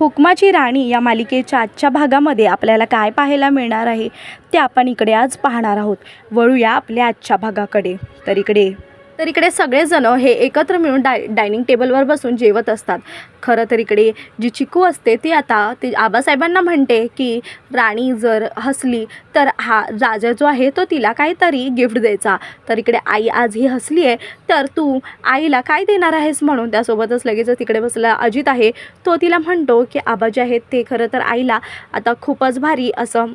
हुकमाची राणी या मालिकेच्या आजच्या भागामध्ये आपल्याला काय पाहायला मिळणार आहे ते आपण इकडे आज पाहणार आहोत. वळूया आपल्या आजच्या भागाकडे. तर इकडे. तर इकडे सगळेजण हे एकत्र मिळून डाय डायनिंग टेबलवर बसून जेवत असतात. खरं तर इकडे जी चिकू असते ती आता ती आबासाहेबांना म्हणते की राणी जर हसली तर हा राजा जो आहे तो तिला काहीतरी गिफ्ट द्यायचा. तर इकडे आई आज ही हसली आहे तर तू आईला काय देणार आहेस म्हणून? त्यासोबतच लगेच तिकडे बसला अजित आहे. तो तिला म्हणतो की आबा जे आहेत ते खरं तर आईला आता खूपच भारी असं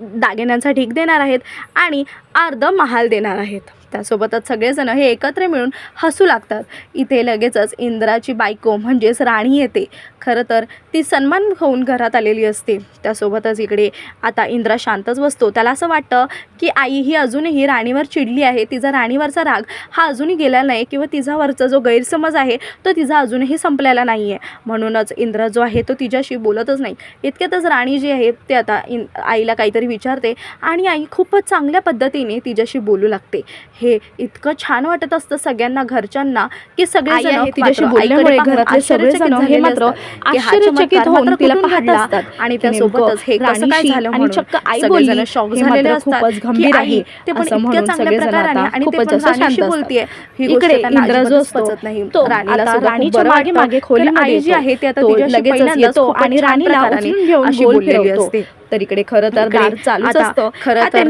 दागिन्यांचा ढीक देणार आहेत आणि अर्ध महाल देणार आहेत. त्यासोबतच सगळेजण हे एकत्र मिळून हसू लागतात. इथे लगेचच इंद्राची बायको म्हणजेच राणी येते. खरं तर ती सन्मान होऊन घरात आलेली असते. त्यासोबतच इकडे आता इंद्रा शांतच बसतो. त्याला असं वाटतं की आई ही अजूनही राणीवर चिडली आहे. तिचा राणीवरचा राग हा अजूनही गेला नाही किंवा तिच्यावरचा जो गैरसमज आहे तो तिचा अजूनही संपलेला नाही आहे म्हणूनच इंद्र जो आहे तो तिच्याशी बोलतच नाही. इतक्यातच राणी जी आहे ते आता इन आईला काहीतरी विचारते आणि आई खूपच चांगल्या पद्धतीने तिच्याशी बोलू लागते. हे इतकं छान वाटत असतं सगळ्यांना घरच्यांना की सगळे आई जण आहे तिच्याशी बोलल्यामुळे घरातले सगळेजण हे मात्र आश्चर्यचकित होऊन तिला पाहत असतात आणि त्यासोबतच हे कसं काय झालं आणि चक्क आई सगळेजण बोलली शॉक झालेले असतात गंभीर आहे ते पण इतक्या चांगल्या सगळेजण प्रकाराने आणि ते पण राणीशी. बोलतीये ही इकडे इंद्र जो असतो, नाही तो राणीला राणीच्या मागे. मागे खोलीमध्ये आई जी. आहे ती आता तो तिच्याशी लगेचच पहिल्यांदाच येतो आणि राणीला उचलून घेऊन बोललेली. असते तर इकडे खरं तर दार चालूच असतं खरं तर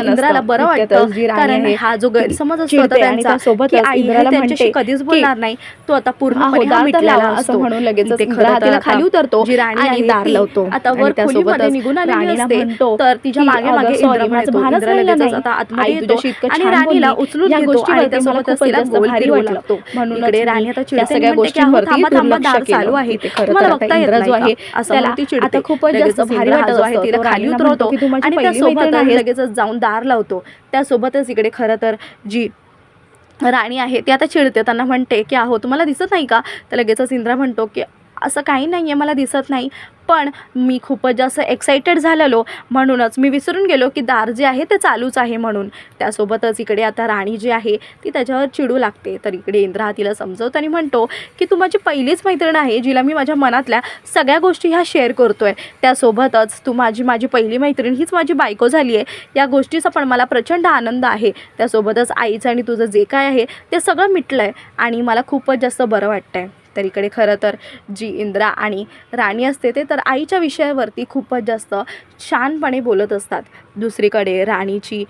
इंद्राला. बरं वाटतं कारण हा जो गैरसमज असतो त्यांचा हे त्यांच्याशी कधीच बोलणार नाही तो आता मिटलेला असं असतो म्हणून लगेचच ते खरं खाली उतरतो आणि दार ती लावतो. आता वर खोलीमध्ये निघून आलेली असते तर तिच्यामागे मागे माझं. भानच राहिलं. आता आतमध्ये येतो आणि राणीला. उचलून या घेतो गोष्टीवरती आणि मला त्यासोबतच खूपच तिला जास्त गोल भारी फिरवू वाटलं. लागतो म्हणूनच इकडे मी राणी आता त्या चिडते सगळ्या गोष्टींवरती दुर्लक्ष. चालू आहे खरं तर इंद्र नाही जो? आहे, त्याला म्हणून ती चिडते खूपच जास्त भारी वाटत आहे. तिला खाली उतरवतो आणि आहेस. लगेचच जाऊन दार लावतो त्यासोबतच इकडे खरं तर जी राणी आहे ती आता चिडते त्यांना म्हणते की अहो तुम्हाला दिसत नाही का तर लगेचच इंद्रा म्हणतो की असं काही नाही आहे मला दिसत नाही. पण मी खूपच जास्त एक्सायटेड झालेलो. म्हणूनच मी विसरून गेलो की दार जे आहे ते चालूच आहे म्हणून. त्यासोबतच इकडे आता राणी जी आहे ती त्याच्यावर चिडू लागते. तर इकडे इंद्रा तिला समजवतो आणि म्हणतो की तू माझी पहिलीच मैत्रीण आहे जिला मी माझ्या मनातल्या सगळ्या गोष्टी ह्या शेअर करतो आहे त्यासोबतच तू माझी माझी पहिली मैत्रीण हीच माझी बायको झाली आहे या गोष्टीचा पण मला प्रचंड आनंद आहे. त्यासोबतच आईचं आणि तुझं जे काय आहे ते सगळं मिटलं आहे आणि मला खूपच जास्त बरं वाटतं आहे तर इकडे खरं तर जी इंद्रा आणि राणी असते ते तर आईच्या विषयावरती खूपच जास्त छानपणे बोलत असतात. दुसरीकडे राणीची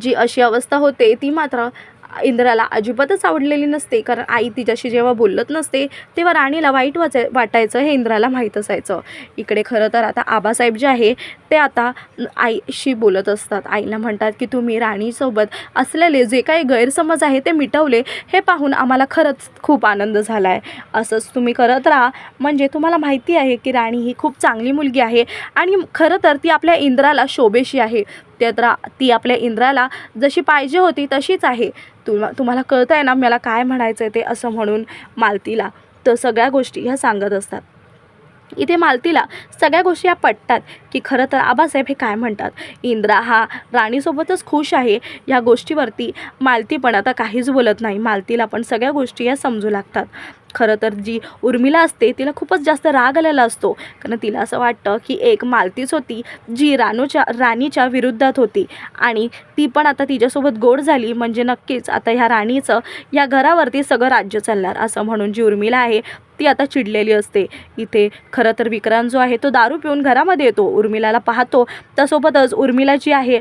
जी अशी अवस्था होते ती मात्र इंद्राला अजिबातच आवडलेली नसते. कारण आई तिच्याशी जेव्हा बोलत नसते तेव्हा राणीला वाईट वाचाय वाटायचं हे इंद्राला माहीत असायचं. इकडे खरं तर आता आबासाहेब जे आहे ते आता आईशी बोलत असतात. आईला म्हणतात की तुम्ही राणीसोबत असलेले जे काही गैरसमज आहे ते मिटवले हे पाहून आम्हाला खरंच खूप आनंद झाला आहे असंच तुम्ही करत राहा. म्हणजे तुम्हाला माहिती आहे की राणी ही खूप चांगली मुलगी आहे आणि खरं तर ती आपल्या इंद्राला शोभेशी आहे. त्यात तर ती आपल्या इंद्राला जशी पाहिजे होती तशीच आहे. तुला तुम्हाला कळतं आहे ना मला काय म्हणायचं आहे ते असं म्हणून मालतीला. तर सगळ्या गोष्टी ह्या सांगत असतात. इथे मालतीला सगळ्या गोष्टी या पटतात की खरं तर आबासाहेब हे काय म्हणतात? इंद्रा हा राणीसोबतच खुश आहे या गोष्टीवरती. मालती पण आता काहीच बोलत नाही. मालतीला पण सगळ्या गोष्टी या समजू लागतात. खरं तर जी उर्मिला असते तिला खूपच जास्त राग आलेला असतो. कारण तिला असं वाटतं की एक मालतीच होती जी राणूच्या राणीच्या विरुद्धात होती. आणि ती पण आता तिच्यासोबत गोड झाली. म्हणजे नक्कीच आता ह्या राणीचं या घरावरती सगळं राज्य चालणार. असं म्हणून जी उर्मिला आहे ती आता चिडलेली असते. इथे खरं तर विक्रांत जो आहे तो दारू पिऊन घरामध्ये येतो. उर्मिलाला पाहतो. त्यासोबतच उर्मिला जी आहे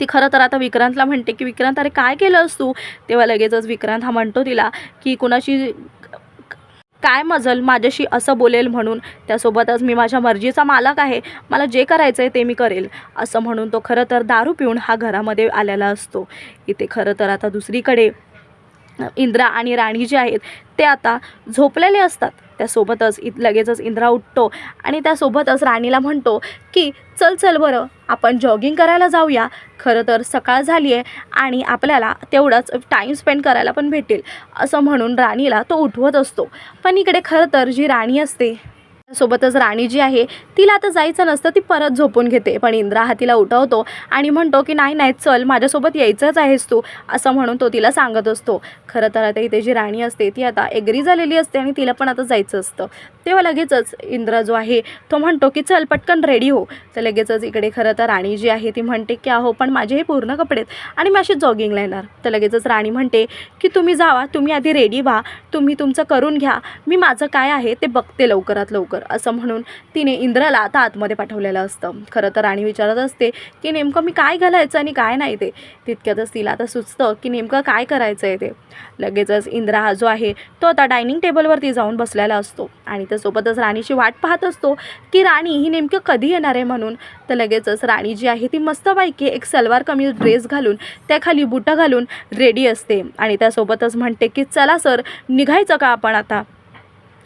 ती खरं तर आता विक्रांतला म्हणते की विक्रांत अरे काय केलंस तू? तेव्हा लगेचच विक्रांत हा म्हणतो तिला की कुणाशी काय मजल माझ्याशी असं बोलेल म्हणून? त्यासोबतच मी माझ्या मर्जीचा मालक आहे. मला जे करायचं आहे ते मी करेल. असं म्हणून तो खरं तर दारू पिऊन हा घरामध्ये आलेला असतो. इथे खरं तर आता दुसरीकडे इंद्रा आणि राणी जे आहेत ते आता झोपलेले असतात. त्यासोबतच इत लगेचच इंद्रा उठतो आणि त्यासोबतच राणीला म्हणतो की चल चल बरं आपण जॉगिंग करायला जाऊया. खरं तर सकाळ झाली आहे आणि आपल्याला तेवढाच टाईम स्पेंड करायला पण भेटेल. असं म्हणून राणीला तो उठवत असतो. पण इकडे खरं तर जी राणी असते सोबतच राणी जी आहे तिला आता जायचं नसतं ती परत झोपून घेते. पण इंद्रा हा तिला उठवतो आणि म्हणतो की नाही नाही चल माझ्यासोबत यायचंच आहेस तू असं म्हणून तो तिला सांगत असतो. खरं तर आता इथे जी राणी असते ती आता एग्री झालेली असते आणि तिला पण आता जायचं असतं. तेव्हा लगेचच इंद्रा जो आहे तो म्हणतो की चल पटकन रेडी हो. तर लगेचच इकडे खरं तर राणी जी आहे ती म्हणते की अहो पण माझे हे पूर्ण कपडे आहेत आणि मी अशी जॉगिंगला येणार तर लगेचच राणी म्हणते की तुम्ही जावा तुम्ही आधी रेडी व्हा तुम्ही तुमचं करून घ्या मी माझं काय आहे ते बघते लवकरात लवकर. असं म्हणून तिने इंद्राला आता आतमध्ये पाठवलेलं असतं. खरं तर राणी विचारत असते की नेमकं मी काय घालायचं आणि काय नाही ते. तितक्यातच तिला आता सुचतं की नेमकं काय करायचं आहे ते. लगेचच इंद्रा हा जो आहे तो आता डायनिंग टेबलवरती जाऊन बसलेला असतो आणि त्यासोबतच राणीची वाट पाहत असतो की राणी ही नेमकं कधी येणार आहे म्हणून. तर लगेचच राणी जी आहे ती मस्तपैकी एक सलवार कमीज ड्रेस घालून त्याखाली बुटं घालून रेडी असते. आणि त्यासोबतच म्हणते की चला सर निघायचं का आपण आता?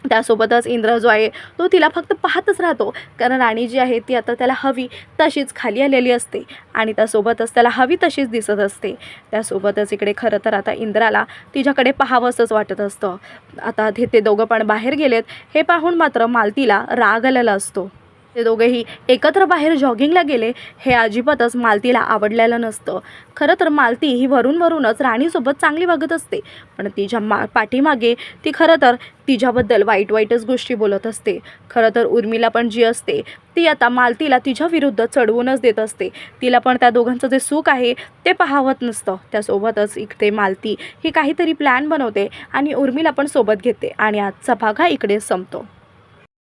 त्यासोबतच इंद्र जो आहे तो तिला फक्त पाहतच राहतो. कारण राणी जी आहे ती आता त्याला हवी तशीच खाली आलेली असते आणि त्यासोबतच त्याला हवी तशीच दिसत असते. त्यासोबतच इकडे खरं तर आता इंद्राला तिच्याकडे पाहावंसंच वाटत असतं. आता ते ते दोघं पण बाहेर गेलेत. हे पाहून मात्र मालतीला राग आलेला असतो. ते दोघेही एकत्र बाहेर जॉगिंगला गेले हे अजिबातच मालतीला आवडलेलं नसतं. खरं तर मालती ही वरून वरूनच राणीसोबत चांगली वागत असते पण तिच्या मा पाठीमागे ती खरं तर तिच्याबद्दल वाईट वाईटच गोष्टी बोलत असते. खरं तर उर्मिला पण जी असते ती आता मालतीला तिच्या विरुद्ध चढवूनच देत असते. तिला पण त्या दोघांचं जे सुख आहे ते पाहावत नसतं. त्यासोबतच इकडे मालती ही काहीतरी प्लॅन बनवते आणि उर्मिला पण सोबत घेते आणि आजचा भाग हा इकडे संपतो.